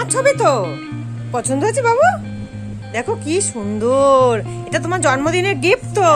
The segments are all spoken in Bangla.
তোমার ছবি তো। পছন্দ হয়েছে বাবু? দেখো কি সুন্দর। এটা তোমার জন্মদিনের গিফট তো।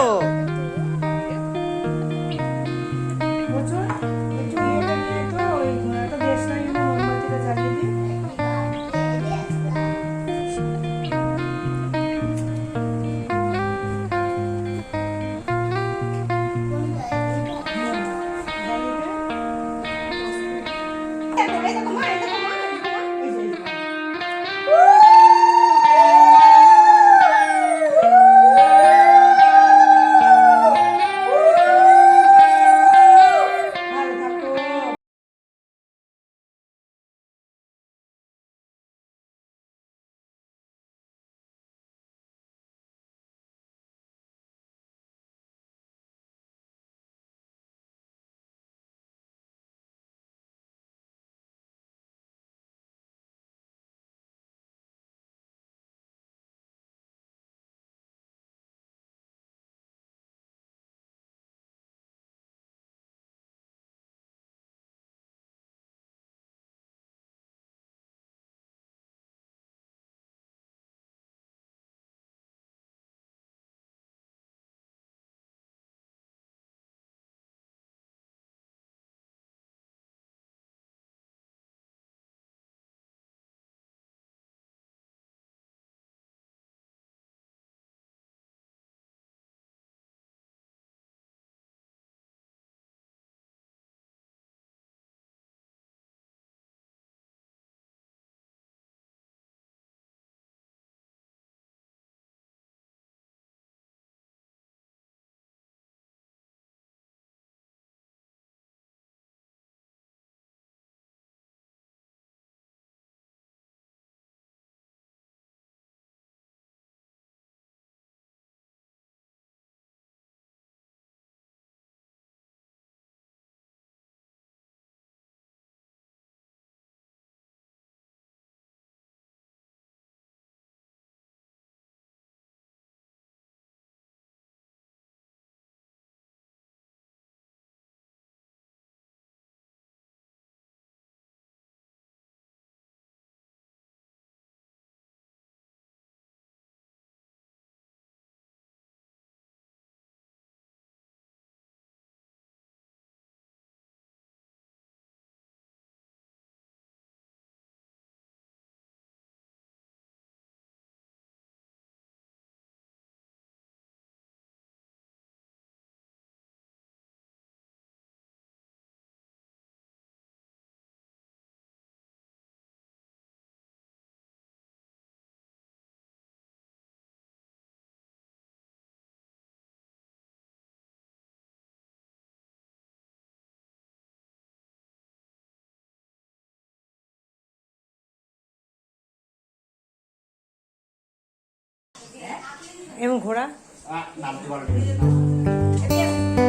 এবং ঘোড়া?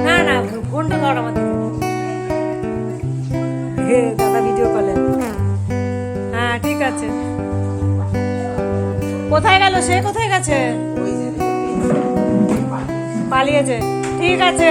না না ফোনটা ধর আমাদের হে দাদা ভিডিও কলে হ্যাঁ ঠিক আছে। কোথায় গেল সে? কোথায় গেছে? পালিয়েছে। ঠিক আছে।